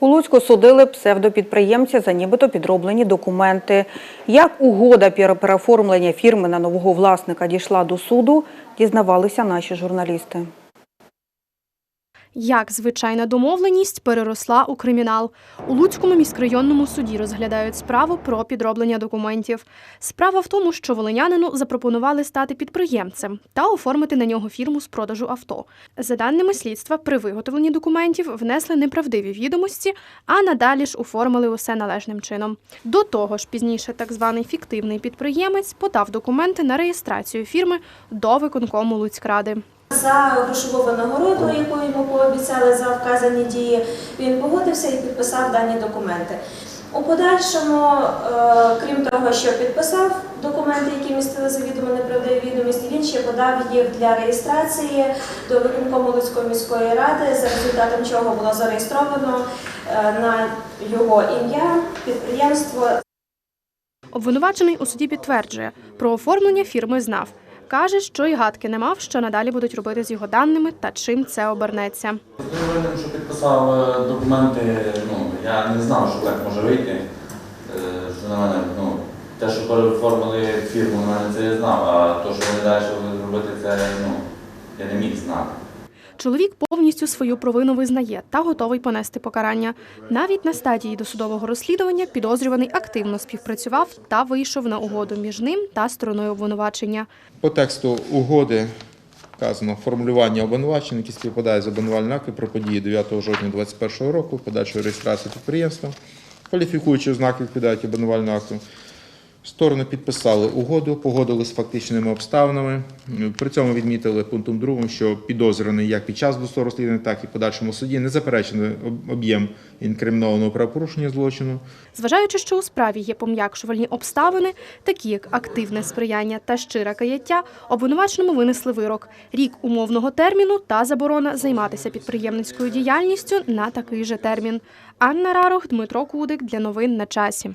У Луцьку судили псевдопідприємця за нібито підроблені документи. Як угода переоформлення фірми на нового власника дійшла до суду, дізнавалися наші журналісти. Як звичайна домовленість переросла у кримінал. У Луцькому міськрайонному суді розглядають справу про підроблення документів. Справа в тому, що волинянину запропонували стати підприємцем та оформити на нього фірму з продажу авто. За даними слідства, при виготовленні документів внесли неправдиві відомості, а надалі ж оформили усе належним чином. До того ж, пізніше так званий фіктивний підприємець подав документи на реєстрацію фірми до виконкому Луцькради. За грошову винагороду, яку йому пообіцяли за вказані дії, він погодився і підписав дані документи. У подальшому, е, крім того, що підписав документи, які містили завідомо неправдиві відомості, він ще подав їх для реєстрації до виконкому Луцької міської ради, за результатом чого було зареєстровано е, на його ім'я підприємство Обвинувачений у суді підтверджує, про оформлення фірми знав. Каже, що й гадки не мав, що надалі будуть робити з його даними та чим це обернеться. Винен, що підписав е, документи, ну, я не знав, що так може вийти. Е, Що на мене, ну, те, що переформили фірму, на мене це я знав, а то, що вони далі будуть робити, це ну, я не міг знати. Чоловік повністю свою провину визнає та готовий понести покарання. Навіть на стадії досудового розслідування підозрюваний активно співпрацював та вийшов на угоду між ним та стороною обвинувачення. По тексту угоди вказано формулювання обвинувачень, які співпадають з обвинувальним актом про події 9 жовтня 2021 року, подальшої реєстрації підприємства, кваліфікуючі ознаки відповідають обвинувальному акту. Сторони підписали угоду, погодили з фактичними обставинами. При цьому відмітили пунктом другим, що підозрюваний як під час досудового розслідування, так і в подальшому суді не заперечений об'єм інкримінованого правопорушення злочину. Зважаючи, що у справі є пом'якшувальні обставини, такі як активне сприяння та щире каяття, обвинуваченому винесли вирок – рік умовного терміну та заборона займатися підприємницькою діяльністю на такий же термін. Анна Рарох, Дмитро Кудик для новин на часі.